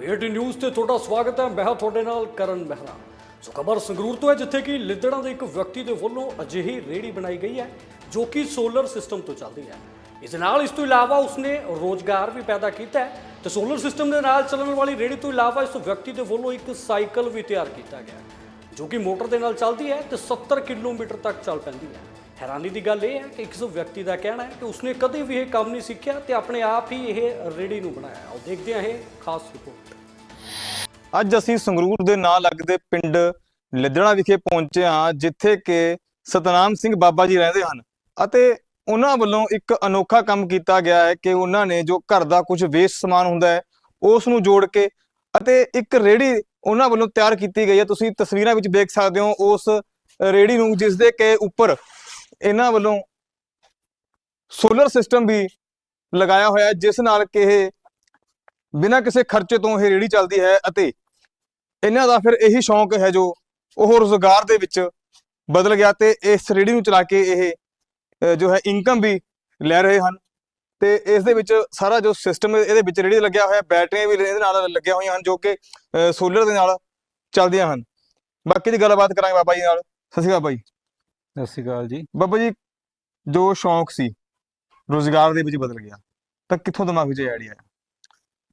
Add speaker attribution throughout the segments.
Speaker 1: PT news ਤੇ ਤੁਹਾਡਾ ਸਵਾਗਤ ਹੈ। ਮੈਂ ਹਾਂ ਤੁਹਾਡੇ ਨਾਲ ਕਰਨ ਮਹਿਰਾ। ਸੋ ਖਬਰ ਸੰਗਰੂਰ ਤੋਂ ਹੈ, ਜਿੱਥੇ ਕਿ ਲਿੱਦੜਾਂ ਦੇ ਇੱਕ ਵਿਅਕਤੀ ਦੇ ਵੱਲੋਂ ਅਜਿਹੀ ਰੇੜੀ ਬਣਾਈ ਗਈ ਹੈ, ਜੋ ਕਿ ਸੋਲਰ ਸਿਸਟਮ ਤੋਂ ਚੱਲਦੀ ਹੈ। ਇਸ ਦੇ ਨਾਲ ਇਸ ਤੋਂ ਇਲਾਵਾ ਉਸਨੇ ਰੋਜ਼ਗਾਰ ਵੀ ਪੈਦਾ ਕੀਤਾ ਹੈ ਤੇ ਸੋਲਰ ਸਿਸਟਮ ਦੇ ਨਾਲ ਚੱਲਣ ਵਾਲੀ ਰੇੜੀ ਤੋਂ ਇਲਾਵਾ ਇਸ ਵਿਅਕਤੀ ਦੇ ਵੱਲੋਂ ਇੱਕ ਸਾਈਕਲ ਵੀ ਤਿਆਰ ਕੀਤਾ ਗਿਆ ਜੋ ਕਿ ਮੋਟਰ ਦੇ ਨਾਲ ਚੱਲਦੀ ਹੈ ਤੇ 70 ਕਿਲੋਮੀਟਰ ਤੱਕ ਚੱਲ ਪੈਂਦੀ ਹੈ। ਹੈਰਾਨੀ ਦੀ ਗੱਲ ਇਹ ਹੈ ਕਿ ਇਸ ਵਿਅਕਤੀ ਦਾ ਕਹਿਣਾ ਹੈ ਕਿ ਉਸਨੇ ਕਦੇ ਵੀ ਇਹ ਕੰਮ ਨਹੀਂ ਸਿੱਖਿਆ ਤੇ ਆਪਣੇ ਆਪ ਹੀ ਇਹ ਰੇੜੀ ਨੂੰ ਬਣਾਇਆ ਆਓ ਦੇਖਦੇ ਹਾਂ ਇਹ ਖਾਸ ਰਿਪੋਰਟ।
Speaker 2: ਅੱਜ ਅਸੀਂ ਸੰਗਰੂਰ ਦੇ ਨਾਲ ਲੱਗਦੇ ਪਿੰਡ ਲਿੱਦੜਾ ਵਿਖੇ ਪਹੁੰਚੇ ਹਾਂ, ਜਿੱਥੇ ਕਿ ਸਤਨਾਮ ਸਿੰਘ ਬਾਬਾ ਜੀ ਰਹਿੰਦੇ ਹਨ ਅਤੇ ਉਹਨਾਂ ਵੱਲੋਂ ਇੱਕ ਅਨੋਖਾ ਕੰਮ ਕੀਤਾ ਗਿਆ ਹੈ ਕਿ ਉਹਨਾਂ ਨੇ ਜੋ ਘਰ ਦਾ ਕੁਝ ਵੇਸਟ ਸਮਾਨ ਹੁੰਦਾ ਹੈ, ਉਸ ਨੂੰ ਜੋੜ ਕੇ ਅਤੇ ਇੱਕ ਰੇੜੀ ਉਹਨਾਂ ਵੱਲੋਂ ਤਿਆਰ ਕੀਤੀ ਗਈ ਹੈ। ਤੁਸੀਂ ਤਸਵੀਰਾਂ ਵਿੱਚ ਦੇਖ ਸਕਦੇ ਹੋ ਉਸ ਰੇੜੀ ਨੂੰ, ਜਿਸ ਦੇ ਕਿ ਉੱਪਰ ਇਹਨਾਂ ਵੱਲੋਂ ਸੋਲਰ ਸਿਸਟਮ ਵੀ ਲਗਾਇਆ ਹੋਇਆ ਹੈ, ਜਿਸ ਨਾਲ ਕਿ ਇਹ ਬਿਨਾਂ ਕਿਸੇ ਖਰਚੇ ਤੋਂ ਇਹ ਰੇੜੀ ਚੱਲਦੀ ਹੈ ਅਤੇ ਇਹਨਾਂ ਦਾ ਫਿਰ ਇਹੀ ਸ਼ੌਂਕ ਹੈ ਜੋ ਉਹ ਰੋਜ਼ਗਾਰ ਦੇ ਵਿੱਚ ਬਦਲ ਗਿਆ ਤੇ ਇਸ ਰੇੜੀ ਨੂੰ ਚਲਾ ਕੇ ਇਹ ਜੋ ਹੈ ਇਨਕਮ ਵੀ ਲੈ ਰਹੇ ਹਨ। ਤੇ ਇਸ ਦੇ ਵਿੱਚ ਸਾਰਾ ਜੋ ਸਿਸਟਮ ਇਹਦੇ ਵਿੱਚ ਰੇੜੀ ਲੱਗਿਆ ਹੋਇਆ, ਬੈਟਰੀਆਂ ਵੀ ਇਹਦੇ ਨਾਲ ਲੱਗੀਆਂ ਹੋਈਆਂ ਹਨ, ਜੋ ਕਿ ਸੋਲਰ ਦੇ ਨਾਲ ਚੱਲਦੀਆਂ ਹਨ। ਬਾਕੀ ਦੀ ਗੱਲਬਾਤ ਕਰਾਂਗੇ ਬਾਬਾ ਜੀ ਨਾਲ। ਸਤਿ ਸ਼੍ਰੀ ਅਕਾਲ ਬਾਈ
Speaker 3: ਸਤਿ ਸ਼੍ਰੀ ਅਕਾਲ ਜੀ।
Speaker 2: ਬਾਬਾ ਜੀ ਜੋ ਸ਼ੌਂਕ ਸੀ ਰੋਜ਼ਗਾਰ ਦੇ ਵਿੱਚ ਬਦਲ ਗਿਆ। ਤਾਂ ਕਿੱਥੋਂ ਦਿਮਾਗ ਵਿੱਚ ਆਈਡੀਆ ਆਇਆ?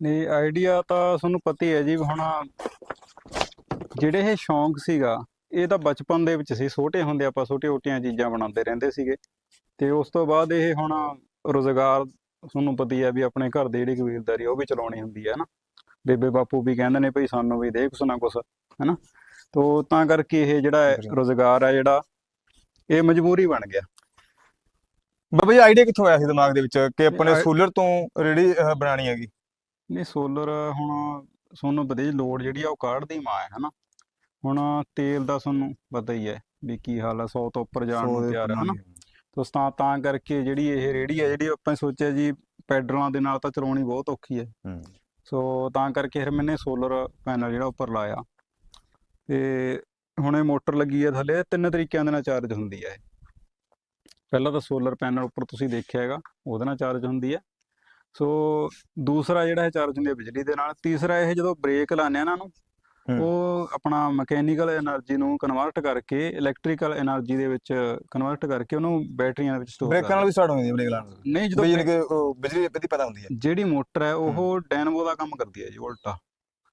Speaker 3: ਨਹੀਂ ਆਈਡੀਆ ਤਾਂ ਤੁਹਾਨੂੰ ਪਤਾ ਹੀ ਹੈ ਜੀ ਹੁਣ ਜਿਹੜੇ ਇਹ ਸ਼ੌਂਕ ਸੀਗਾ ਇਹ ਤਾਂ ਬਚਪਨ ਦੇ ਵਿੱਚ ਸੀ। ਛੋਟੇ ਹੁੰਦੇ ਆਪਾਂ ਛੋਟੇ ਛੋਟੀਆਂ ਚੀਜ਼ਾਂ ਬਣਾਉਂਦੇ ਰਹਿੰਦੇ ਸੀਗੇ। ਤੇ ਉਸ ਤੋਂ ਬਾਅਦ ਇਹ ਹੁਣ ਰੋਜ਼ਗਾਰ ਤੁਹਾਨੂੰ ਪਤਾ ਹੀ ਹੈ ਵੀ ਆਪਣੇ ਘਰ ਦੀ ਜਿਹੜੀ ਕਬੀਲਦਾਰੀ ਆ ਉਹ ਵੀ ਚਲਾਉਣੀ ਹੁੰਦੀ ਹੈ ਨਾ। ਬੇਬੇ ਬਾਪੂ ਵੀ ਕਹਿੰਦੇ ਨੇ ਭਈ ਸਾਨੂੰ ਵੀ ਦੇ ਕੁਛ ਨਾ ਕੁਛ ਹੈਨਾ ਤੋ ਤਾਂ ਕਰਕੇ ਇਹ ਜਿਹੜਾ। ਰੋਜ਼ਗਾਰ ਹੈ ਜਿਹੜਾ ਇਹ ਮਜਬੂਰੀ ਬਣ ਗਿਆ।
Speaker 2: ਬਾਬਾ ਜੀ ਆਈਡੀਆ ਕਿੱਥੋਂ ਆਇਆ ਸੀ ਦਿਮਾਗ ਦੇ ਵਿੱਚ ਕਿ ਆਪਣੇ ਸੋਲਰ ਤੋਂ ਰੇੜੀ ਅਹ, ਬਣਾਉਣੀ ਹੈਗੀ?
Speaker 3: ਨਹੀਂ ਸੋਲਰ ਹੁਣ ਤੁਹਾਨੂੰ ਪਤਾ ਲੋਡ ਜਿਹੜੀ ਆ ਉਹ ਕਾਢਦੀ ਮਾਂ ਹੈ ਹਨਾ? ਹੁਣ ਤੇਲ ਦਾ ਤੁਹਾਨੂੰ ਪਤਾ ਹੀ ਹੈ ਵੀ ਕੀ ਹਾਲ ਆ 100 ਤੋਂ ਉੱਪਰ ਜਾਣ ਨੂੰ ਤਿਆਰ ਹੈ ਹਨਾ ਤੋ ਤਾਂ ਤਾਂ ਕਰਕੇ ਜਿਹੜੀ ਇਹ ਰੇੜੀ ਹੈ ਜਿਹੜੀ ਆਪਾਂ ਸੋਚਿਆ ਜੀ ਪੈਡਲਾਂ ਦੇ ਨਾਲ ਤਾਂ ਚਲਾਉਣੀ ਬਹੁਤ ਔਖੀ ਹੈ।
Speaker 2: ਹੂੰ।
Speaker 3: ਸੋ ਤਾਂ ਕਰਕੇ ਫਿਰ ਮੈਨੇ ਸੋਲਰ ਪੈਨਲ ਜਿਹੜਾ ਉੱਪਰ ਲਾਇਆ। ਤੇ ਹੁਣੇ ਮੋਟਰ ਲੱਗੀ ਹੈ ਥੱਲੇ ਤਿੰਨ ਤਰੀਕਿਆਂ ਦੇ ਨਾਲ ਚਾਰਜ ਹੁੰਦੀ ਹੈ ਪਹਿਲਾ ਤਾਂ ਸੋਲਰ ਪੈਨਲ ਉੱਪਰ ਤੁਸੀਂ ਦੇਖਿਆ ਹੈਗਾ ਉਹਦੇ ਨਾਲ ਚਾਰਜ ਹੁੰਦੀ ਹੈ। ਸੋ ਦੂਸਰਾ ਜਿਹੜਾ ਹੈ ਚਾਰਜ ਹੁੰਦੀ ਹੈ ਬਿਜਲੀ ਦੇ ਨਾਲ ਤੀਸਰਾ ਇਹ ਜਦੋਂ ਬ੍ਰੇਕ ਲਾਣੇ ਆ ਨੂੰ ਉਹ ਆਪਣਾ ਮਕੈਨੀਕਲ એનર્ਜੀ ਨੂੰ ਕਨਵਰਟ ਕਰਕੇ ਇਲੈਕਟ੍ਰੀਕਲ એનર્ਜੀ ਦੇ ਵਿੱਚ ਕਨਵਰਟ ਕਰਕੇ ਉਹਨੂੰ ਬੈਟਰੀਆਂ ਵਿੱਚ ਸਟੋਰ
Speaker 2: ਬ੍ਰੇਕਾਂ ਨਾਲ ਵੀ ਸਟਾਰਟ ਹੁੰਦੀ ਹੈ ਬ੍ਰੇਕ ਲਾਣ
Speaker 3: ਨਹੀਂ ਜਦੋਂ
Speaker 2: ਬਿਜਲੀ ਪੈਦਾ ਹੁੰਦੀ ਹੈ।
Speaker 3: ਜਿਹੜੀ ਮੋਟਰ ਹੈ ਉਹ ਡੈਨਵੋ ਦਾ ਕੰਮ ਕਰਦੀ ਹੈ ਜੀ ਉਲਟਾ।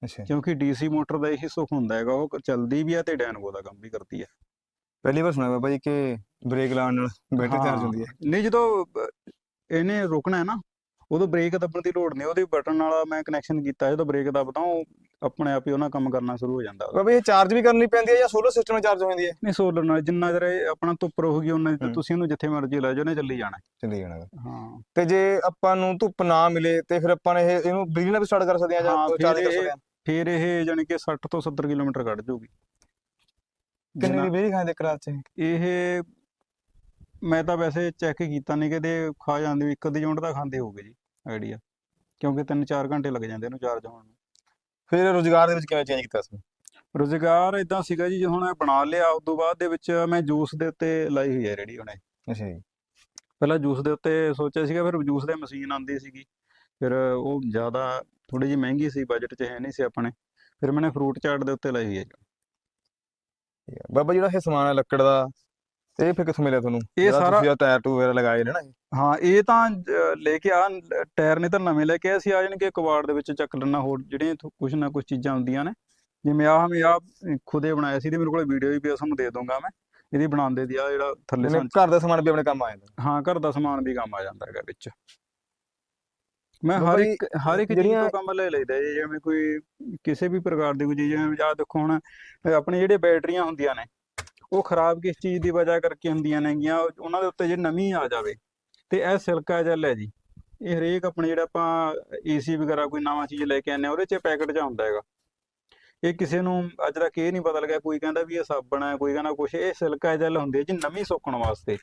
Speaker 2: ਅੱਛਾ
Speaker 3: ਕਿਉਂਕਿ ਡੀਸੀ ਮੋਟਰ ਦਾ ਇਹੀ ਸੁੱਖ ਹੁੰਦਾ ਹੈਗਾ ਉਹ ਚੱਲਦੀ ਵੀ ਹੈ ਤੇ ਡੈਨਮੋ ਦਾ ਕੰਮ ਵੀ ਕਰਦੀ ਹੈ
Speaker 2: ਪਹਿਲੀ ਵਾਰ ਸੁਣਿਆ ਬਾਬਾ ਜੀ ਕਿ ਬ੍ਰੇਕ ਲਾਉਣ ਨਾਲ ਬੈਟਰੀ ਚਾਰਜ। ਹੁੰਦੀ ਹੈ।
Speaker 3: ਨਹੀਂ ਜਦੋਂ ਇਹਨੇ ਰੁਕਣਾ ਹੈ ਨਾ ਉਦੋਂ ਬ੍ਰੇਕ ਦੱਬਣ ਦੀ ਲੋੜ ਨਹੀਂ ਉਹਦੇ ਬਟਨ ਵਾਲਾ ਮੈਂ ਕਨੈਕਸ਼ਨ ਕੀਤਾ ਜਦੋਂ ਬ੍ਰੇਕ ਦੱਬਦਾ ਉਹ ਆਪਣੇ ਆਪ ਹੀ ਉਹਨਾਂ ਕੰਮ ਕਰਨਾ ਸ਼ੁਰੂ ਹੋ ਜਾਂਦਾ।
Speaker 2: ਬਾਬਾ ਇਹ ਚਾਰਜ ਵੀ ਕਰਨੀ ਪੈਂਦੀ ਹੈ ਜਾਂ ਸੋਲਰ ਸਿਸਟਮ ਨਾਲ ਚਾਰਜ ਹੋ ਜਾਂਦੀ ਹੈ
Speaker 3: ਨਹੀਂ ਸੋਲਰ ਨਾਲ ਜਿੰਨਾ ਇਹ ਆਪਣਾ ਧੁੱਪ ਰਹੂਗੀ ਉਹਨਾਂ
Speaker 2: ਹੂੰ।
Speaker 3: ਤੁਸੀਂ ਉਹਨੂੰ ਜਿੱਥੇ ਮਰਜ਼ੀ ਲੈ ਜਾਓ ਉਹਨੇ ਚੱਲੀ ਜਾਣਾ।
Speaker 2: ਚੱਲੀ ਜਾਣਾ
Speaker 3: ਹਾਂ
Speaker 2: ਤੇ ਜੇ ਆਪਾਂ ਨੂੰ ਧੁੱਪ ਨਾ ਮਿਲੇ ਤੇ ਫਿਰ ਆਪਾਂ ਨੇ ਇਹ ਇਹਨੂੰ ਬਿਜਲੀ ਨਾਲ ਵੀ ਸਟਾਰਟ ਕਰ ਸਕਦੇ ਹਾਂ ਜਾਂ ਚਾਰਜ ਕਰ ਸਕਦੇ ਹਾਂ
Speaker 3: ਫਿਰ ਇਹ ਜਾਣੀ ਕਿ 60 ਤੋਂ 70 ਕਿਲੋਮੀਟਰ ਕੱਢ ਜਾਊਗੀ
Speaker 2: ਕਿੰਨੇ ਦੀ ਬਿਜਲੀ ਖਾਂਦੇ ਕਰਾਰ ਚ
Speaker 3: ਇਹ ਮੈਂ ਤਾਂ ਵੈਸੇ ਚੈੱਕ ਕੀਤਾ ਨਹੀਂ ਕਿਤੇ ਖਾ ਜਾਂਦੀ ਇੱਕ ਅੱਧੀ ਯੂਨਿਟ ਤਾਂ ਖਾਂਦੇ ਹੋਗੇ ਜੀ ਆਈਡੀਆ ਕਿਉਂਕਿ 3-4 ਘੰਟੇ ਲੱਗ ਜਾਂਦੇ ਇਹਨੂੰ ਚਾਰਜ ਹੋਣ ਨੂੰ।
Speaker 2: ਫਿਰ ਰੋਜ਼ਗਾਰ ਦੇ ਵਿੱਚ ਕਿਵੇਂ ਚੇਂਜ ਕੀਤਾ ਸੀ?
Speaker 3: ਰੁਜ਼ਗਾਰ ਇਦਾਂ ਸੀਗਾ ਜੀ ਜੇ ਹੁਣ ਇਹ ਬਣਾ ਲਿਆ ਉਸ ਤੋਂ ਬਾਅਦ ਦੇ ਵਿੱਚ ਮੈਂ ਜੂਸ ਦੇ ਉੱਤੇ ਲਾਈ ਹੋਈ ਹੈ ਰੇੜੀ ਉਹਨੇ
Speaker 2: ਅੱਛਾ ਜੀ।
Speaker 3: ਪਹਿਲਾਂ ਜੂਸ ਦੇ ਉੱਤੇ ਸੋਚਿਆ ਸੀਗਾ ਫਿਰ ਜੂਸ ਦੇ ਮਸ਼ੀਨ ਆਂਦੀ ਸੀਗੀ। ਫਿਰ ਉਹ ਜ਼ਿਆਦਾ ਥੋੜੀ ਜਿਹੀ ਮਹਿੰਗੀ ਸੀ ਬਜਟ 'ਚ ਹੈ ਨਹੀਂ ਸੀ ਆਪਣੇ। ਫਿਰ ਮੈंने ਫਰੂਟ ਚਾਟ ਦੇ ਉੱਤੇ ਲਾਈ ਹੋਈ ਹੈ ਜੀ।
Speaker 2: ਠੀਕ ਹੈ। ਬਾਬਾ ਜਿਹੜਾ ਇਹ ਸਮਾਨ ਹੈ ਲੱਕੜ ਦਾ ਇਹ ਫਿਰ ਕਿੱਥੋਂ ਮਿਲਿਆ ਤੁਹਾਨੂੰ?
Speaker 3: ਇਹ
Speaker 2: ਜਿਹੜਾ
Speaker 3: ਸਾਰਾ
Speaker 2: ਤੁਸੀਂ ਆਹ ਟਾਇਰ ਟੂ ਵਗੈਰਾ ਲਗਾਏ ਨੇ ਨਾ ਇਹ?
Speaker 3: ਹਾਂ ਇਹ ਤਾਂ ਲੈ ਕੇ ਆ ਟਾਇਰ ਨੇ ਤਾਂ ਨਵੇਂ ਲੈ ਕੇ ਆਏ ਸੀ ਆ ਜਾਣਗੇ ਕਬਾੜ ਦੇ ਵਿੱਚ ਚੱਕ ਲੈਣਾ ਹੋਰ ਜਿਹੜੀਆਂ ਥੋ- ਕੁਛ ਨਾ ਕੁਛ ਚੀਜ਼ਾਂ ਹੁੰਦੀਆਂ ਨੇ। ਜਿਵੇਂ ਆਹ ਮੈਂ ਆ ਖੁਦੇ ਬਣਾਇਆ ਸੀ ਤੇ ਮੇਰੇ ਕੋਲ ਵੀਡੀਓ ਵੀ ਪਈ ਆ ਤੁਹਾਨੂੰ ਦੇ ਦੂੰਗਾ ਮੈਂ। ਇਹਦੀ ਬਣਾਉਂਦੇ ਦੀ ਆ ਜਿਹੜਾ ਥੱਲੇ
Speaker 2: ਜਿਵੇਂ ਘਰ ਦਾ ਸਮਾਨ ਵੀ ਆਪਣੇ ਕੰਮ ਆ ਜਾਂਦਾ।
Speaker 3: ਹਾਂ ਘਰ ਦਾ ਸਮਾਨ ਵੀ ਕੰਮ ਆ ਜਾਂਦਾ ਹੈਗਾ ਵਿੱਚ। ਮੈਂ ਹਰ ਇੱਕ ਹਰ ਇੱਕ ਚੀਜ਼
Speaker 2: ਜਿਹੜੀਆਂ-
Speaker 3: ਤੋਂ ਕੰਮ ਲੈ ਲਈਦਾ ਜੀ ਜਿਵੇਂ ਕੋਈ ਕਿਸੇ ਵੀ ਪ੍ਰਕਾਰ ਦੀ ਕੋਈ ਚੀਜ਼ ਜਿਵੇਂ ਆਹ ਦੇਖੋ ਹੁਣ ਆਪਣੀ ਜਿਹੜੇ ਬੈਟਰੀਆਂ ਹੁੰਦੀਆਂ ਨੇ ਉਹ ਖਰਾਬ ਕਿਸ ਚੀਜ਼ ਦੀ ਵਜ੍ਹਾ ਕਰਕੇ ਹੁੰਦੀਆਂ ਨੇਗੀਆਂ ਉਹ- ਉਹਨਾਂ ਦੇ ਉੱਤੇ ਜੇ ਨਮੀ ਆ ਜਾਵੇ ਤੇ ਇਹ ਸਿਲਕਾ ਜੈਲ ਹੈ ਜੀ। ਇਹ ਹਰੇਕ ਆਪਣੇ ਜਿਹੜਾ ਆਪਾਂ ਏਸੀ ਵਗੈਰਾ ਕੋਈ ਨਵਾਂ ਚੀਜ਼ ਲੈ ਕੇ ਹਾਂ ਉਹਦੇ 'ਚ ਪੈਕਟ 'ਚ ਹੁੰਦਾ ਹੈਗਾ। ਇਹ ਕਿਸੇ ਨੂੰ ਅੱਜ ਤੱਕ ਇਹ ਨਹੀਂ ਪਤਾ ਲੱਗਾ ਕੋਈ ਕਹਿੰਦਾ ਵੀ ਇਹ ਸਾਬਣ ਹੈ ਕੋਈ ਕਹਿੰਦਾ ਕੁਛ ਇਹ ਸਿਲਕਾ ਜੈਲ ਹੁੰਦੀ ਹੈ ਜੀ ਨਮੀ ਸੁੱਕਣ ਵਾਸਤੇ।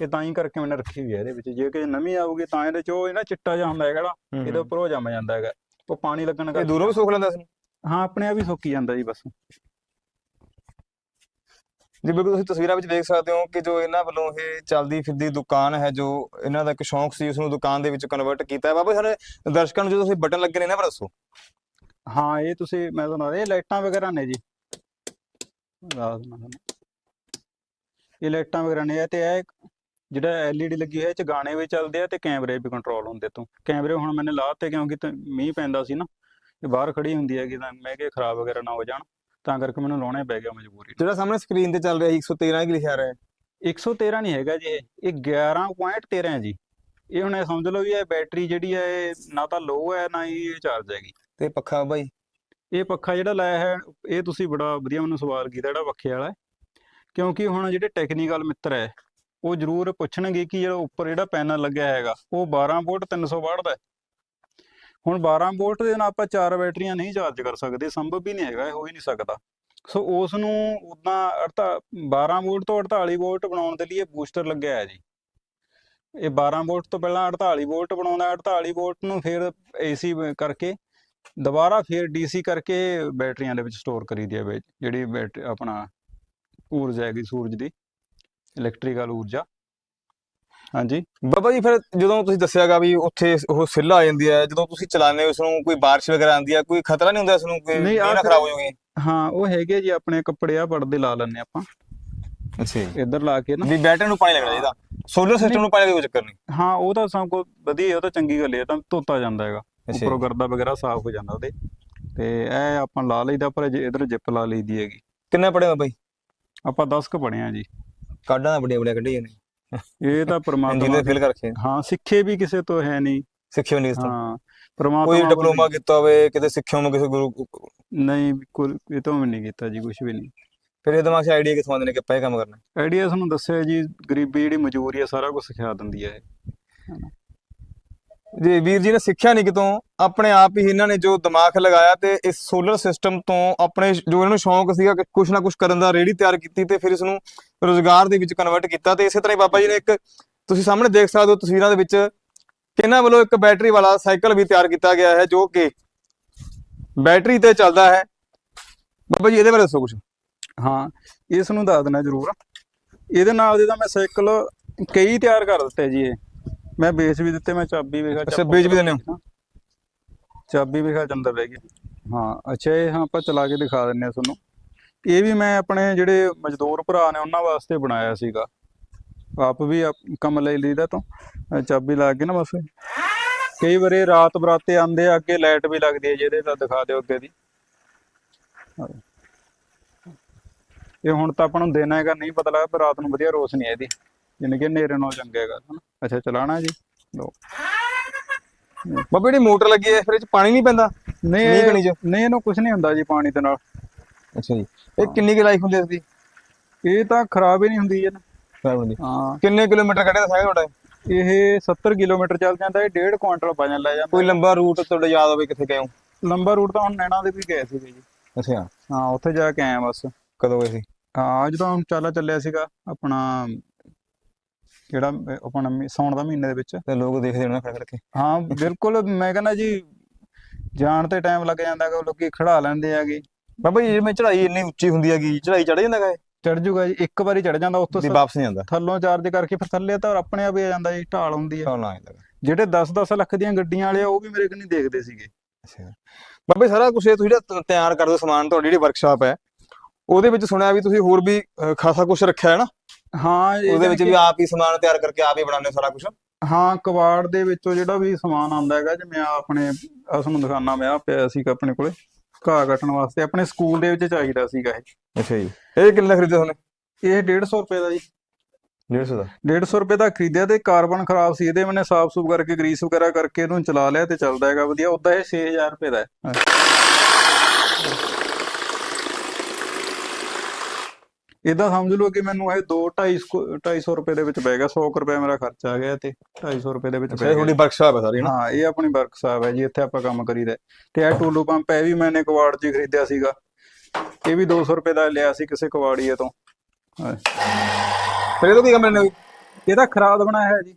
Speaker 3: ਇਹ ਤਾਂ ਹੀ ਕਰਕੇ ਮੈंने ਰੱਖੀ ਹੋਈ ਹੈ ਇਹਦੇ ਵਿੱਚ। ਜੇ ਕਿ ਨਮੀ ਆਊਗੀ ਤਾਂ ਇਹਦੇ 'ਚ ਉਹ ਨਾ ਚਿੱਟਾ ਜਿਹਾ ਹੁੰਦਾ ਹੈਗਾ ਜਿਹੜਾ ਇਹਦੇ ਉੱਪਰ ਉਹ ਜੰਮ ਜਾਂਦਾ ਹੈਗਾ। ਉਹ ਪਾਣੀ ਲੱਗਣ
Speaker 2: ਇਹ
Speaker 3: ਕਰਕੇ
Speaker 2: ਦੂਰੋਂ ਵੀ ਸੁੱਕ ਲੈਂਦਾ ਨੂੰ
Speaker 3: ਹਾਂ ਆਪਣੇ ਆਪ ਹੀ ਸੁੱਕੀ ਜਾਂਦਾ ਜੀ ਬਸ।
Speaker 2: ਜੀ ਬਿਲਕੁਲ ਤੁਸੀਂ ਤਸਵੀਰਾਂ ਵਿੱਚ ਦੇਖ ਸਕਦੇ ਹੋ ਕਿ ਜੋ ਇਹਨਾਂ ਵੱਲੋਂ ਇਹ ਚੱਲਦੀ ਫਿਰਦੀ ਦੁਕਾਨ ਹੈ, ਜੋ ਇਹਨਾਂ ਦਾ ਇੱਕ ਸ਼ੌਂਕ ਸੀ ਉਸ ਨੂੰ ਦੁਕਾਨ ਦੇ ਵਿੱਚ ਕਨਵਰਟ ਕੀਤਾ ਹੈ। ਬਾਬਾ ਸਾਰੇ ਦਰਸ਼ਕਾਂ ਨੂੰ ਜਦੋਂ ਤੁਸੀਂ ਬਟਨ ਲੱਗੇ ਨੇ ਨਾ ਪਰ ਦੱਸੋ।
Speaker 3: ਹਾਂ, ਇਹ ਤੁਸੀਂ, ਮੈਂ ਤੁਹਾਨੂੰ ਇਹ ਲਾਈਟਾਂ ਵਗੈਰਾ ਨੇ ਜੀ। ਇਹ ਲਾਈਟਾਂ ਵਗੈਰਾ ਨੇ, ਇਹ ਤੇ ਇਹ ਜਿਹੜਾ LED ਲੱਗੀ ਹੋਈ ਹੈ, ਇਹ ਚ ਗਾਣੇ ਵੀ ਚੱਲਦੇ ਆ ਤੇ ਕੈਮਰੇ ਵੀ ਕੰਟਰੋਲ ਹੁੰਦੇ ਤੋਂ। ਕੈਮਰੇ ਹੁਣ ਮੈंने ਲਾਤੇ ਕਿਉਂਕਿ ਤੇ ਮੀਂਹ ਪੈਂਦਾ ਸੀ ਨਾ ਇਹ ਬਾਹਰ ਖੜੀ ਹੁੰਦੀ ਹੈਗੀ ਤਾਂ ਮੈਂ ਕਿਹਾ ਖਰਾਬ ਵਗੈਰਾ ਨਾ ਹੋ ਜਾਣ। ਤਾਂ ਕਰਕੇ ਮੈਨੂੰ ਲਾਉਣੇ ਪੈ ਗਿਆ ਮਜਬੂਰੀ
Speaker 2: ਜਿਹੜਾ ਸਾਹਮਣੇ ਸਕਰੀਨ ਤੇ ਚੱਲ ਰਿਹਾ 113 ਕੀ ਲਿਖਿਆ ਰਿਹਾ ਹੈ?
Speaker 3: 113 ਨਹੀਂ ਹੈਗਾ ਜੀ ਇਹ। ਇਹ 11.13 ਹੈ ਜੀ। ਇਹ ਹੁਣ ਇਹ ਸਮਝ ਲਓ ਵੀ ਇਹ ਬੈਟਰੀ ਜਿਹੜੀ ਹੈ ਇਹ ਨਾ ਤਾਂ ਲੋ ਹੈ ਨਾ ਹੀ ਇਹ ਚਾਰਜ ਹੈਗੀ।
Speaker 2: ਤੇ ਪੱਖਾ ਬਾਈ?
Speaker 3: ਇਹ ਪੱਖਾ ਜਿਹੜਾ ਲਾਇਆ ਹੈ ਇਹ ਤੁਸੀਂ ਬੜਾ ਵਧੀਆ ਮੈਨੂੰ ਸਵਾਲ ਕੀਤਾ ਜਿਹੜਾ ਪੱਖੇ ਵਾਲਾ ਹੈ। ਕਿਉਂਕਿ ਹੁਣ ਜਿਹੜੇ ਟੈਕਨੀਕਲ ਮਿੱਤਰ ਹੈ ਉਹ ਜ਼ਰੂਰ ਪੁੱਛਣਗੇ ਕਿ ਜਿਹੜਾ ਉੱਪਰ ਜਿਹੜਾ ਪੈਨਲ ਲੱਗਿਆ ਹੈਗਾ ਉਹ 12 ਵੋਲਟ 300 ਵਾਟ ਦਾ ਹੈ। ਹੁਣ 12 ਵੋਲਟ ਦੇ ਨਾਲ ਆਪਾਂ ਚਾਰ ਬੈਟਰੀਆਂ ਨਹੀਂ ਚਾਰਜ ਕਰ ਸਕਦੇ ਸੰਭਵ ਵੀ ਨਹੀਂ ਹੈਗਾ ਇਹ ਹੋ ਹੀ ਨਹੀਂ ਸਕਦਾ। ਸੋ ਉਸ ਨੂੰ ਉਦਾਂ 12 ਵੋਲਟ ਤੋਂ 48 ਵੋਲਟ ਬਣਾਉਣ ਦੇ ਲਈ ਬੂਸਟਰ ਲੱਗਿਆ ਹੈ ਜੀ। ਇਹ 12 ਵੋਲਟ ਤੋਂ ਪਹਿਲਾਂ 48 ਵੋਲਟ ਬਣਾਉਂਦਾ ਹੈ, 48 ਵੋਲਟ ਨੂੰ ਫਿਰ ਏਸੀ ਕਰਕੇ ਦੁਬਾਰਾ ਫਿਰ ਡੀਸੀ ਕਰਕੇ ਬੈਟਰੀਆਂ ਦੇ ਵਿੱਚ ਸਟੋਰ ਕਰੀਦੀ ਹੈ ਜਿਹੜੀ ਬੈਟ ਆਪਣਾ ਊਰਜਾ ਹੈਗੀ ਸੂਰਜ ਦੀ ਇਲੈਕਟ੍ਰੀਕਲ ਊਰਜਾ। ਹਾਂਜੀ।
Speaker 2: ਬਾਬਾ ਜੀ ਫਿਰ ਜਦੋਂ ਤੁਸੀਂ ਦੱਸਿਆਗਾ ਵੀ ਉੱਥੇ ਉਹ ਸਿੱਲ ਆ ਜਾਂਦੀ ਹੈ ਜਦੋਂ ਤੁਸੀਂ ਚਲਾਉਂਦੇ ਹੋ ਉਸ ਨੂੰ ਕੋਈ ਬਾਰਿਸ਼ ਵਗੈਰਾ ਆਉਂਦੀ ਹੈ ਕੋਈ ਖਤਰਾ ਨਹੀਂ ਹੁੰਦਾ ਇਸ ਨੂੰ ਕਿ
Speaker 3: ਨਹੀਂ,
Speaker 2: ਨਾ ਖਰਾਬ ਹੋ ਜਾਵੇ?
Speaker 3: ਹਾਂ ਉਹ ਹੈਗੇ ਜੀ ਆਪਣੇ ਕੱਪੜੇ ਆ ਪਰਦੇ ਲਾ ਲੈਣੇ ਆਪਾਂ।
Speaker 2: ਅੱਛਾ
Speaker 3: ਇੱਧਰ ਲਾ ਕੇ ਨਾ।
Speaker 2: ਵੀ ਬੈਟਰੀ ਨੂੰ ਪਾਣੀ ਲੱਗਣਾ ਚਾਹੀਦਾ। ਸੋਲਰ ਸਿਸਟਮ ਨੂੰ ਪਾਣੀ ਦਾ ਕੋਈ ਚੱਕਰ ਨਹੀਂ?
Speaker 3: ਹਾਂ ਉਹ ਤਾਂ ਸਭ ਕੁਝ ਵਧੀਆ ਉਹ ਤਾਂ ਚੰਗੀ ਗੱਲ ਹੈ ਤਾਂ ਧੋਤਾ ਜਾਂਦਾ ਹੈਗਾ। ਉੱਪਰੋਂ। ਗਰਦਾ ਵਗੈਰਾ ਸਾਫ਼ ਹੋ ਜਾਂਦਾ ਉਹਦੇ। ਤੇ ਇਹ ਆਪਾਂ ਲਾ ਲਈਦਾ ਪਰ ਜੇ ਇਧਰ ਜਿੱਪ ਲਾ ਲਈਦੀ ਹੈਗੀ।
Speaker 2: ਕਿੰਨੇ ਪੜੇ ਜੀ?
Speaker 3: ਆਪਾਂ 10 ਕ ਪੜੇ ਆ ਜੀ।
Speaker 2: ਕਾਢਾਂ ਦਾ ਬੜੀਆਂ ਬੜੀਆਂ ਕੱਢੀਆਂ ਨੇ।
Speaker 3: ਇਹ ਤਾਂ ਪ੍ਰਮਾਤਮਾ
Speaker 2: ਇੰਜੀਨੀਅਰ ਫੇਲ ਕਰ ਰੱਖੇ
Speaker 3: ਹਾਂ ਸਿੱਖੇ ਵੀ ਕਿਸੇ ਤੋਂ ਹੈ ਨਹੀਂ।
Speaker 2: ਸਿੱਖਿਓ ਨਹੀਂ ਇਸ ਤੋਂ।
Speaker 3: ਹਾਂ ਪ੍ਰਮਾਤਮਾ
Speaker 2: ਕੋਈ ਡਿਪਲੋਮਾ ਕੀਤਾ ਹੋਵੇ ਕਿਤੇ ਸਿੱਖਿਓ ਮੈਂ ਕਿਸੇ ਗੁਰੂ
Speaker 3: ਨਹੀਂ ਕੋਈ ਇਹ ਤੋਂ ਵੀ ਨਹੀਂ ਕੀਤਾ ਜੀ ਕੁਝ ਵੀ ਨਹੀਂ।
Speaker 2: ਫਿਰ ਇਹ ਦਿਮਾਗ 'ਚ ਆਈਡੀਆ ਕਿੱਥੋਂ ਆਉਂਦੇ ਨੇ ਕਿ ਆਪਾਂ ਇਹ ਕੰਮ ਕਰਨਾ?
Speaker 3: ਆਈਡੀਆ ਤੁਹਾਨੂੰ ਦੱਸਿਆ ਜੀ ਗਰੀਬੀ ਜਿਹੜੀ ਮਜ਼ਦੂਰੀ ਹੈ ਸਾਰਾ ਕੁਝ ਸਿਖਾ ਦਿੰਦੀ ਹੈ
Speaker 2: ਜੀ ਵੀਰ ਜੀ ਨੇ ਸਿੱਖਿਆ ਨਹੀਂ ਕਿਤੋਂ ਆਪਣੇ ਆਪ ਹੀ ਇਹਨਾਂ ਨੇ ਜੋ ਦਿਮਾਗ ਲਗਾਇਆ ਤੇ ਇਸ ਸੋਲਰ ਸਿਸਟਮ ਤੋਂ ਆਪਣੇ ਜੋ ਇਹਨਾਂ ਨੂੰ ਸ਼ੌਂਕ ਸੀਗਾ ਕਿ ਕੁਝ ਨਾ ਕੁਝ ਕਰਨ ਦਾ ਰੇੜੀ ਤਿਆਰ ਕੀਤੀ ਤੇ ਫਿਰ ਇਸ ਨੂੰ ਰੋਜ਼ਗਾਰ ਦੇ ਵਿੱਚ ਕਨਵਰਟ ਕੀਤਾ ਤੇ ਇਸੇ ਤਰ੍ਹਾਂ ਹੀ ਬਾਬਾ ਜੀ ਨੇ ਇੱਕ ਤੁਸੀਂ ਸਾਹਮਣੇ ਦੇਖ ਸਕਦੇ ਹੋ ਤਸਵੀਰਾਂ ਦੇ ਵਿੱਚ ਇਹਨਾਂ ਵੱਲੋਂ ਇੱਕ ਬੈਟਰੀ ਵਾਲਾ ਸਾਈਕਲ ਵੀ ਤਿਆਰ ਕੀਤਾ ਗਿਆ ਹੈ ਜੋ ਕਿ ਬੈਟਰੀ ਤੇ ਚੱਲਦਾ ਹੈ। ਬਾਬਾ ਜੀ ਇਹਦੇ ਬਾਰੇ ਦੱਸੋ ਕੁਝ
Speaker 3: ਹਾਂ ਇਸ ਨੂੰ ਦੱਸ ਦੇਣਾ ਜ਼ਰੂਰ। ਇਹਦੇ ਨਾਲ ਦੇ ਤਾਂ ਮੈਂ ਸਾਈਕਲ ਕਈ ਤਿਆਰ ਕਰ ਦਿੱਤੇ ਜੀ ਇਹ। ਮੈਂ ਵੇਚ ਵੀ ਦਿੱਤੇ ਮੈਂ ਚਾਬੀ ਵੇਖਾ
Speaker 2: ਅੱਛਾ, ਵੇਚ ਵੀ ਦਿੰਦੇ ਹੋ?
Speaker 3: ਚਾਬੀ ਵੇਖਾ ਚੰਦਰ ਰਹਿ ਗਈ ਹਾਂ ਅੱਛਾ ਇਹ ਹਾਂ ਆਪਾਂ ਚਲਾ ਕੇ ਦਿਖਾ ਦਿੰਨੇ ਆ ਤੁਹਾਨੂੰ। ਇਹ ਵੀ ਮੈਂ ਆਪਣੇ ਜਿਹੜੇ ਮਜ਼ਦੂਰ ਭਰਾ ਨੇ ਉਹਨਾਂ ਵਾਸਤੇ ਬਣਾਇਆ ਸੀਗਾ। ਆਪ ਵੀ ਕੰਮ ਲੈ ਲਈਦਾ ਤੋਂ ਚਾਬੀ ਲਾ ਕੇ ਨਾ ਬਸ। ਕਈ ਵਾਰੀ ਰਾਤ ਬਰਾਤੇ ਆਂਦੇ ਆ ਅੱਗੇ ਲਾਈਟ ਵੀ ਲੱਗਦੀ ਹੈ ਜਿਹਦੇ ਤਾਂ ਦਿਖਾ ਦਿਓ ਅੱਗੇ ਦੀ। ਇਹ ਹੁਣ ਤਾਂ ਆਪਾਂ ਨੂੰ ਦੇਣਾ ਹੈਗਾ ਨਹੀਂ ਪਤਾ ਲੱਗਾ ਪਰ ਰਾਤ ਨੂੰ ਵਧੀਆ ਰੋਸ਼ਨੀ ਹੈ ਇਹਦੀ। ਜਿੰਨੇ ਕਿ ਹਨੇਰੇ ਨਾਲ ਚੰਗਾ ਹੈਗਾ। ਹਨਾ ਅੱਛਾ ਚਲਾਣਾ ਜੀ। ਲਓ।
Speaker 2: ਬਾਬਾ ਜਿਹੜੀ ਮੋਟਰ ਲੱਗੀ ਹੈ ਫਿਰ ਇਹ 'ਚ ਪਾਣੀ ਨਹੀਂ ਪੈਂਦਾ?
Speaker 3: ਨਹੀਂ
Speaker 2: ਨਹੀਂ
Speaker 3: ਇਹਨੂੰ ਕੁਝ ਨਹੀਂ ਹੁੰਦਾ ਜੀ ਪਾਣੀ ਦੇ ਨਾਲ।
Speaker 2: ਅੱਛਾ ਜੀ। ਇਹ ਕਿੰਨੀ ਕੁ ਲਾਈਫ ਹੁੰਦੀ ਇਸ ਦੀ
Speaker 3: ਇਹ ਤਾਂ ਖਰਾਬ ਹੀ ਨਹੀਂ ਹੁੰਦੀ ਇਹ
Speaker 2: ਖਰਾਬ ਹੁੰਦੀ।
Speaker 3: ਹਾਂ।
Speaker 2: ਕਿੰਨੇ ਕਿਲੋਮੀਟਰ ਕੱਢਿਆ ਸਾਈਕਲ ਤੁਹਾਡਾ?
Speaker 3: ਇਹ 70 ਕਿਲੋਮੀਟਰ ਚੱਲ ਜਾਂਦਾ ਇਹ 1.5 ਕੁਆਂਟਲ ਵਜਨ ਲੈ ਜਾਂਦਾ
Speaker 2: ਕੋਈ ਲੰਬਾ ਰੂਟ ਤੁਹਾਡਾ ਯਾਦ ਹੋਵੇ ਕਿੱਥੇ ਗਏ ਹੋ?
Speaker 3: ਲੰਬਾ ਰੂਟ ਤਾਂ ਹੁਣ ਨੈਣਾ ਦੇ ਵੀ ਗਏ ਸੀਗੇ ਜੀ।
Speaker 2: ਅੱਛਾ।
Speaker 3: ਹਾਂ ਉੱਥੇ ਜਾ ਕੇ ਆਏ ਬਸ।
Speaker 2: ਕਦੋਂ ਗਏ ਸੀ?
Speaker 3: ਹਾਂ ਜਦੋਂ ਚਾਲਾ ਚੱਲਿਆ ਸੀਗਾ ਆਪਣਾ ਜਿਹੜਾ ਆਪਣਾ ਸਾਉਣ ਦਾ ਮਹੀਨੇ ਦੇ ਵਿੱਚ।
Speaker 2: ਤੇ ਲੋਕ ਦੇਖਦੇ ਹੋਣੇ ਖੜ ਖੜ ਕੇ।
Speaker 3: ਹਾਂ ਬਿਲਕੁਲ ਮੈਂ ਕਹਿੰਦਾ ਜੀ ਜਾਣ ਤੇ ਟਾਈਮ ਲੱਗ ਜਾਂਦਾ ਹੈਗਾ ਲੋਕੀ ਖੜਾ ਲੈਂਦੇ ਹੈਗੇ
Speaker 2: ਬਾਬਾ ਜੀ ਜਿਵੇਂ ਚੜ੍ਹਾਈ ਇੰਨੀ ਉੱਚੀ ਹੁੰਦੀ ਹੈਗੀ ਚੜ੍ਹਾਈ ਚੜ ਜਾਂਦਾ ਹੈ
Speaker 3: ਚੜ ਜੂਗਾ ਜੀ ਇੱਕ ਵਾਰੀ ਚੜ ਜਾਂਦਾ ਉਸ ਤੋਂ
Speaker 2: ਤੇ
Speaker 3: ਸ-
Speaker 2: ਵਾਪਸ ਨਹੀਂ ਆਉਂਦਾ।
Speaker 3: ਥੱਲੋਂ ਚਾਰਜ ਕਰਕੇ ਫਿਰ ਥੱਲੇ ਤਾਂ ਆਪਣੇ ਆਪ ਹੀ ਆ ਜਾਂਦਾ ਜੀ ਢਾਲ ਹੁੰਦੀ ਹੈ
Speaker 2: ਤਾਂ ਨਾ ਆਉਂਦਾ
Speaker 3: ਜਿਹੜੇ 10-10 ਲੱਖ ਦੀਆਂ ਗੱਡੀਆਂ ਵਾਲੇ ਆ ਉਹ ਵੀ ਮੇਰੇ ਕੋਲ ਨਹੀਂ ਦੇਖਦੇ ਸੀਗੇ।
Speaker 2: ਅੱਛਾ। ਬਾਬਾ ਸਾਰਾ ਕੁਝ ਇਹ ਤੁਸੀਂ ਜਿਹੜਾ ਤਿਆਰ ਕਰਦੇ ਸਮਾਨ ਤੁਹਾਡੀ ਜਿਹੜੀ ਵਰਕਸ਼ਾਪ ਹੈ ਉਹਦੇ ਵਿੱਚ ਸੁਣਿਆ ਵੀ ਤੁਸੀਂ ਹੋਰ ਵੀ ਖਾਸਾ ਕੁਝ ਰੱਖਿਆ ਹੈ ਨਾ?
Speaker 3: ਹਾਂ
Speaker 2: ਉਹਦੇ ਵਿੱਚ ਵੀ ਆਪ ਹੀ ਸਮਾਨ ਤਿਆਰ ਕਰਕੇ ਆਪ ਹੀ ਬਣਾਉਂਦੇ ਸਾਰਾ ਕੁਝ
Speaker 3: ਹਾਂ ਕਬਾੜ ਦੇ ਵਿੱਚੋਂ ਜਿਹੜਾ ਵੀ ਸਮਾਨ ਆਉਂਦਾ ਹੈਗਾ ਜਿਵੇਂ ਆਪਣੇ ਦਿਖਾਣਾ ਮੈਂ ਆ ਪਿਆ ਸੀਗਾ ਆਪਣੇ ਕੋਲੇ। ਘਾਹ ਕੱਟਣ ਵਾਸਤੇ ਆਪਣੇ ਸਕੂਲ ਦੇ ਵਿੱਚ ਚਾਹੀਦਾ ਸੀਗਾ ਇਹ।
Speaker 2: ਅੱਛਾ ਜੀ। ਇਹ ਕਿੰਨੇ ਦਾ ਖਰੀਦਿਆ ਤੁਹਾਨੂੰ?
Speaker 3: ਇਹ 150 ਰੁਪਏ ਦਾ ਜੀ।
Speaker 2: 150 ਦਾ?
Speaker 3: 150 ਰੁਪਏ ਦਾ ਖਰੀਦਿਆ ਤੇ ਕਾਰਬਨ ਖਰਾਬ ਸੀ ਇਹਦੇ ਮੈਨੇ ਸਾਫ਼ ਸੂਫ ਕਰਕੇ ਗਰੀਸ ਵਗੈਰਾ ਕਰਕੇ ਇਹਨੂੰ ਚਲਾ ਲਿਆ ਤੇ ਚੱਲਦਾ ਹੈਗਾ ਵਧੀਆ। ਉਦਾਂ ਇਹ 6000 ਰੁਪਏ ਦਾ ਹੈ। ਇਦਾਂ ਸਮਝ ਲਓ ਕਿ ਮੈਨੂੰ ਇਹ 2 250 250 ਰੁਪਏ ਦੇ ਵਿੱਚ ਪੈ ਗਿਆ 100 ਕੁ ਰੁਪਏ ਮੇਰਾ ਖਰਚਾ ਆ ਗਿਆ ਤੇ 250 ਰੁਪਏ ਦੇ ਵਿੱਚ ਪੈ
Speaker 2: ਇਹ
Speaker 3: ਗਿਆ।
Speaker 2: ਤੁਹਾਡੀ ਵਰਕਸ਼ਾਪ ਹੈ ਸਾਰੀ ਨਾ
Speaker 3: ਹਾਂ ਇਹ ਆਪਣੀ ਵਰਕਸ਼ਾਪ ਹੈ ਜੀ ਇੱਥੇ ਆਪਾਂ ਕੰਮ ਕਰੀਦਾ। ਤੇ ਇਹ ਟੂਲੂ ਪੰਪ ਇਹ ਵੀ ਮੈਨੇ ਕਵਾੜ ਹੀ ਖਰੀਦਿਆ ਸੀਗਾ। ਇਹ ਵੀ 200 ਰੁਪਏ ਦਾ ਲਿਆ ਸੀ ਕਿਸੇ ਕਵਾੜੀਏ ਤੋਂ।
Speaker 2: ਫਿਰ ਇਹ ਤੋਂ ਕੀ ਕੰਮ ਲੈਣੇ
Speaker 3: ਇਹਦਾ ਖਰਾਦ ਬਣਾਇਆ ਹੈ ਜੀ।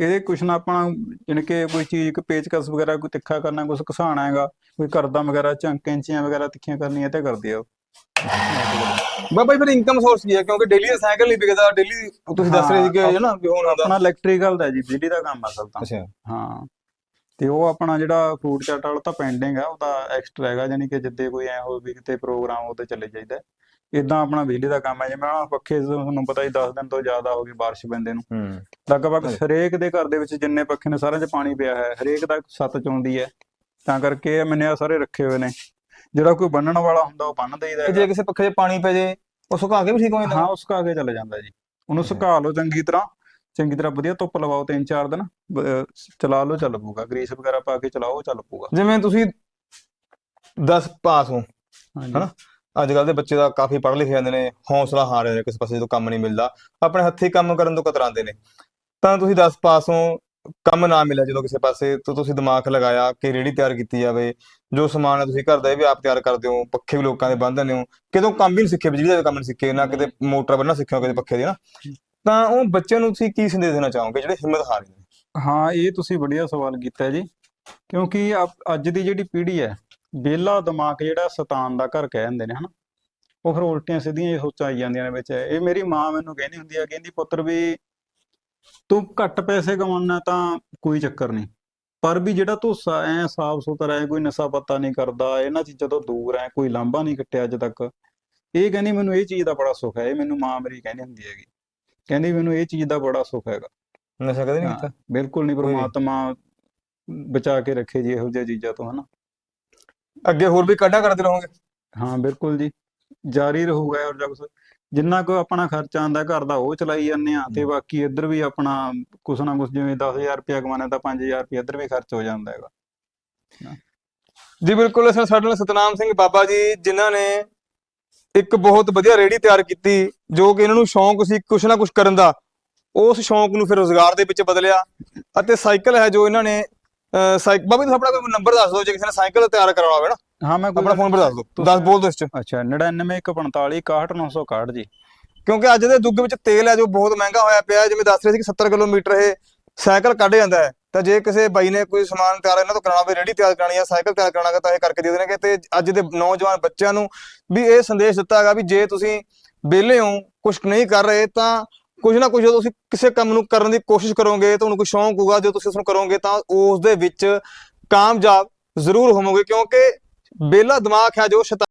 Speaker 3: ਇਹਦੇ ਕੁਛ ਨਾ ਆਪਣਾ ਜਾਣੀ ਕਿ ਕੋਈ ਚੀਜ਼ ਇੱਕ ਪੇਚਕਸ ਵਗੈਰਾ ਕੋਈ ਤਿੱਖਾ ਕਰਨਾ ਕੁਛ ਘਸਾਣਾ ਹੈਗਾ ਕੋਈ ਕਰਦਾ ਵਗੈਰਾ ਝੰਕ ਕੈਂਚੀਆਂ ਵਗੈਰਾ ਤਿੱਖੀਆਂ ਕਰਨੀਆਂ ਤੇ ਕਰਦੇ ਆ।
Speaker 2: ਬਾਬਾ ਜੀ ਫਿਰ ਇਨਕਮ ਸੋਰਸ ਕੀ ਹੈ? ਕਿਉਂਕਿ ਡੇਲੀ ਦਾ ਸਾਈਕਲ ਨਹੀਂ ਵਿਕਦਾ ਡੇਲੀ ਤੁਸੀਂ ਦੱਸ ਰਹੇ ਸੀ ਕਿ
Speaker 3: ਹਾਂ,
Speaker 2: ਹੈ ਨਾ ਵੀ ਹੁਣ ਆਉਂਦਾ
Speaker 3: ਆਪਣਾ ਇਲੈਕਟ੍ਰੀਕਲ ਦਾ ਜੀ ਬਿਜਲੀ ਦਾ ਕੰਮ ਅਸਲ ਤਾਂ।
Speaker 2: ਅੱਛਾ।
Speaker 3: ਹਾਂ। ਤੇ ਉਹ ਆਪਣਾ ਜਿਹੜਾ ਫਰੂਟ ਚਾਟ ਵਾਲਾ ਤਾਂ ਪੈਂਡਿੰਗ ਆ ਉਹਦਾ ਐਕਸਟਰਾ ਹੈਗਾ ਯਾਨੀ ਕਿ ਜਿੱਦੇ ਕੋਈ ਐ ਹੋਵੇ ਵੀ ਕਿਤੇ ਪ੍ਰੋਗਰਾਮ ਉਹਦੇ ਚੱਲੇ ਜਾਈਦਾ। ਇਦਾਂ ਆਪਣਾ ਬਿਜਲੀ ਦਾ ਕੰਮ ਹੈ ਜਿਵੇਂ ਆਹ ਪੱਖੇ ਤੁਹਾਨੂੰ ਪਤਾ ਹੀ 10 ਦਿਨ ਤੋਂ ਜ਼ਿਆਦਾ ਹੋ ਗਈ ਬਾਰਿਸ਼ ਪੈਂਦੇ ਨੂੰ।
Speaker 2: ਹੂੰ।
Speaker 3: ਲਗਭਗ। ਹਰੇਕ ਦੇ ਘਰ ਦੇ ਵਿੱਚ ਜਿੰਨੇ ਪੱਖੇ ਨੇ ਸਾਰਿਆਂ 'ਚ ਪਾਣੀ ਪਿਆ ਹੈ ਹਰੇਕ ਦਾ ਛੱਤ ਚੋਂਦੀ ਹੈ। ਤਾਂ ਕਰਕੇ ਇਹ ਮੈਨੇ ਆ ਸਾਰੇ ਰੱਖੇ ਹੋਏ ਨੇ। ਜਿਹੜਾ ਕੋਈ ਬੰਨਣ ਵਾਲਾ ਹੁੰਦਾ ਉਹ ਬੰਨ ਦੇਈਦਾ
Speaker 2: ਤੇ ਜੇ ਕਿਸੇ ਪੱਖੇ 'ਚ ਪਾਣੀ ਪੈ ਜੇ ਉਹ ਸੁਕਾ ਕੇ ਵੀ ਠੀਕ ਹੋ ਜਾਂਦਾ?
Speaker 3: ਹਾਂ ਉਸ ਕਾ ਕੇ ਚਲੇ ਜਾਂਦਾ ਜੀ। ਉਹਨੂੰ ਸੁਕਾ ਲਓ ਚੰਗੀ ਤਰ੍ਹਾਂ। ਚੰਗੀ ਤਰ੍ਹਾਂ ਵਧੀਆ ਧੁੱਪ ਲਵਾਓ ਤਿੰਨ ਚਾਰ ਦਿਨ। ਬ- ਅਹ ਚਲਾ ਲਓ ਚੱਲ ਪਊਗਾ। ਗਰੀਸ ਵਗੈਰਾ ਪਾ ਕੇ ਚਲਾਓ ਚੱਲ ਪਊਗਾ।
Speaker 2: ਜਿਵੇਂ ਤੁਸੀਂ 10 ਪਾਸ ਹੋ
Speaker 3: ਹਾਂਜੀ।
Speaker 2: ਹਨਾ? ਅੱਜ ਕੱਲ ਦੇ ਬੱਚੇ ਦਾ ਕਾਫੀ ਪੜ੍ਹ ਲਿਖੇ ਜਾਂਦੇ ਨੇ ਹੌਸਲਾ ਹਾਰ ਜਾਂਦੇ ਨੇ ਕਿਸੇ ਪਾਸੇ ਜਦੋਂ ਕੰਮ ਨਹੀਂ ਮਿਲਦਾ। ਆਪਣੇ ਹੱਥੀਂ ਕੰਮ ਕਰਨ ਤੋਂ ਕਤਰਾਉਂਦੇ ਨੇ। ਤਾਂ ਤੁਸੀਂ 10 ਪਾਸ ਹੋ ਕੰਮ ਨਾ ਮਿਲਿਆ ਜਦੋਂ ਕਿਸੇ ਪਾਸੇ, ਤਾਂ ਤੁਸੀਂ ਦਿਮਾਗ ਲਗਾਇਆ ਕਿ ਰੇੜੀ ਤਿਆਰ ਕੀਤੀ ਜਾਵੇ, ਜੋ ਸਮਾਨ ਹੈ ਤੁਸੀਂ ਘਰ ਦਾ ਇਹ ਵੀ ਆਪ ਤਿਆਰ ਕਰਦੇ ਹੋ, ਪੱਖੇ ਵੀ ਲੋਕਾਂ ਦੇ ਬੰਨ ਹੋ, ਕਿਤੋਂ ਕੰਮ ਵੀ ਨਹੀਂ ਸਿੱਖੇ, ਬਿਜਲੀ ਦਾ ਵੀ ਕੰਮ ਨਹੀਂ ਸਿੱਖੇ, ਨਾ ਕਿਤੇ ਮੋਟਰ ਬੰਨਣਾ ਸਿੱਖਿਆ ਕਿਤੇ ਪੱਖੇ ਦੀ ਨਾ, ਤਾਂ ਉਹ ਬੱਚਿਆਂ ਨੂੰ ਤੁਸੀਂ ਕੀ ਸੰਦੇਸ਼ ਦੇਣਾ ਚਾਹੋਗੇ ਜਿਹੜੇ ਹਿੰਮਤ ਹਾਰ ਨੇ
Speaker 3: ਹਾਂ, ਇਹ ਤੁਸੀਂ ਵਧੀਆ ਸਵਾਲ ਕੀਤਾ ਜੀ, ਕਿਉਂਕਿ ਅ- ਅੱਜ ਦੀ ਜਿਹੜੀ ਪੀੜ੍ਹੀ ਹੈ, ਵਿਹਲਾ ਦਿਮਾਗ ਜਿਹੜਾ ਸ਼ੈਤਾਨ ਦਾ ਘਰ ਕਹਿ ਦਿੰਦੇ ਨੇ, ਹਨਾ? ਉਹ ਫਿਰ ਉਲਟੀਆਂ ਸਿੱਧੀਆਂ ਇਹ ਸੋਚਾਂ ਆਈ ਜਾਂਦੀਆਂ ਨੇ ਵਿੱਚ, ਇਹ ਮੇਰੀ ਮਾਂ ਮੈਨੂੰ ਕਹਿੰਦੀ ਹੁੰਦੀ ਆ, ਕਹਿੰਦੀ ਪੁੱਤਰ ਵੀ ਤੂੰ ਘੱਟ ਪੈਸੇ ਕਮਾਉਣਾ ਤਾਂ ਕੋਈ ਚੱਕਰ ਨਹੀਂ। ਪਰ ਵੀ ਜਿਹੜਾ ਤੂੰ ਸਾ- ਐਂ ਸਾਫ਼ ਸੁਥਰਾ ਹੈ ਕੋਈ ਨਸ਼ਾ ਪੱਤਾ ਨਹੀਂ ਕਰਦਾ ਇਹਨਾਂ ਚੀਜ਼ਾਂ ਤੋਂ ਦੂਰ ਹੈ ਕੋਈ ਲਾਂਭਾ ਨਹੀਂ ਕੱਟਿਆ ਅੱਜ ਤੱਕ। ਇਹ ਕਹਿੰਦੀ ਮੈਨੂੰ ਇਹ ਚੀਜ਼ ਦਾ ਬੜਾ ਸੁੱਖ ਹੈ ਇਹ ਮੈਨੂੰ ਮਾਂ ਮੇਰੀ ਕਹਿੰਦੀ ਹੁੰਦੀ ਹੈਗੀ। ਕਹਿੰਦੀ ਮੈਨੂੰ ਇਹ ਚੀਜ਼ ਦਾ ਬੜਾ ਸੁੱਖ ਹੈਗਾ।
Speaker 2: ਨਸ਼ਾ ਕਦੇ ਨਹੀਂ ਕੀਤਾ?
Speaker 3: ਬਿਲਕੁਲ ਨਹੀਂ। ਪ੍ਰਮਾਤਮਾ ਬਚਾ ਕੇ ਰੱਖੇ ਜੀ ਇਹੋ ਜਿਹੀਆਂ ਚੀਜ਼ਾਂ ਤੋਂ ਹਨਾ।
Speaker 2: ਅੱਗੇ ਹੋਰ ਵੀ ਕਾਢਾ ਕਰਦੇ ਰਹੋਗੇ
Speaker 3: ਹਾਂ ਬਿਲਕੁਲ ਜੀ। ਜਾਰੀ ਰਹੂਗਾ ਔਰ ਜਦ ਜਿੰਨਾ ਕੋ ਆਪਣਾ ਖਰਚਾ ਆਂਦਾ ਘਰ ਦਾ ਉਹ ਚਲਾਈ ਜਾਂਦੇ ਆ ਤੇ ਬਾਕੀ ਇੱਧਰ ਵੀ ਆਪਣਾ ਕੁਛ ਨਾ ਕੁਛ ਜਿਵੇਂ 10000 ਰੁਪਇਆ ਕਮਾਣਾ ਤਾਂ 5000 ਰੁਪਇਆ ਇੱਧਰ ਵੀ ਖਰਚ ਹੋ ਜਾਂਦਾ ਹੈਗਾ।
Speaker 2: ਜੀ ਬਿਲਕੁਲ ਅਸਾਂ ਸਾਡੇ ਨਾਲ ਸਤਨਾਮ ਸਿੰਘ ਬਾਬਾ ਜੀ ਜਿਨ੍ਹਾਂ ਨੇ ਇੱਕ ਬਹੁਤ ਵਧੀਆ ਰੇੜੀ ਤਿਆਰ ਕੀਤੀ ਜੋ ਕਿ ਇਹਨਾਂ ਨੂੰ ਸ਼ੌਂਕ ਸੀ ਕੁਛ ਨਾ ਕੁਛ ਕਰਨ ਦਾ ਉਸ ਸ਼ੌਂਕ ਨੂੰ ਫਿਰ ਰੋਜ਼ਗਾਰ ਦੇ ਵਿੱਚ ਬਦਲਿਆ ਅਤੇ ਸਾਈਕਲ ਹੈ ਜੋ ਇਹਨਾਂ ਨੇ ਸਾਈਕਲ ਬਾਬਾ ਜੀ ਤੁਸੀਂ ਆਪਣਾ ਕੋਈ ਨੰਬਰ ਦੱਸ ਦਿਓ ਜੇ ਕਿਸੇ ਨੇ ਸਾਈਕਲ ਤਿਆਰ ਕਰਾਉਣਾ ਹੋਵੇ ਨਾ।
Speaker 3: ਹਾਂ ਮੈਂ ਕੋਈ
Speaker 2: ਆਪਣਾ ਫੋਨ ਨੰਬਰ ਦੱਸ ਦਿਓ
Speaker 3: ਤੁਸੀਂ-
Speaker 2: ਦੱਸ ਬੋਲ ਦਿਓ ਇਸ ਚ।
Speaker 3: ਅੱਛਾ 9945 61961 ਜੀ।
Speaker 2: ਕਿਉਂਕਿ ਅੱਜ ਦੇ ਯੁੱਗ ਵਿੱਚ ਤੇਲ ਹੈ ਜੋ ਬਹੁਤ ਮਹਿੰਗਾ ਹੋਇਆ ਪਿਆ ਹੈ, ਜਿਵੇਂ ਦੱਸ ਰਹੇ ਸੀ ਕਿ 70 ਕਿਲੋਮੀਟਰ ਇਹ ਸਾਈਕਲ ਕੱਢ ਜਾਂਦਾ ਹੈ। ਤਾਂ ਜੇ ਕਿਸੇ ਬਾਈ ਨੇ ਕੋਈ ਸਮਾਨ ਤਿਆਰ ਇਹਨਾਂ ਤੋਂ ਕਰਾਉਣਾ ਹੋਵੇ ਰੇੜੀ ਤਿਆਰ ਕਰਾਉਣੀ ਹੈ ਸਾਈਕਲ ਤਿਆਰ ਕਰਾਉਣਾ ਹੈ ਤਾਂ ਇਹ ਕਰਕੇ ਦੇ ਦੇਣਗੇ। ਤੇ ਅੱਜ ਦੇ ਨੌਜਵਾਨ ਬੱਚਿਆਂ ਨੂੰ ਵੀ ਇਹ ਸੰਦੇਸ਼ ਦਿੱਤਾ ਹੈਗਾ ਵੀ ਜੇ ਤੁਸੀਂ ਵਿਹਲੇ ਹੋ ਕੁਝ ਨਹੀਂ ਕਰ ਰਹੇ ਤਾਂ ਕੁਝ ਨਾ ਕੁਝ ਤੁਸੀਂ ਕਿਸੇ ਕੰਮ ਨੂੰ ਕਰਨ ਦੀ ਕੋਸ਼ਿਸ਼ ਕਰੋਗੇ ਤੁਹਾਨੂੰ ਕੋਈ ਸ਼ੌਂਕ ਹੋਊਗਾ। ਜਦੋਂ ਤੁਸੀਂ ਉਸ ਨੂੰ ਕਰੋਗੇ ਤਾਂ ਉਸ ਦੇ ਵਿੱਚ ਕਾਮਯਾਬ ਜ਼ਰੂਰ ਹੋਵੋਗੇ। ਕਿਉਂਕਿ ਵਿਹਲਾ ਦਿਮਾਗ ਹੈ ਜੋ ਸ਼ੈਤਾਨ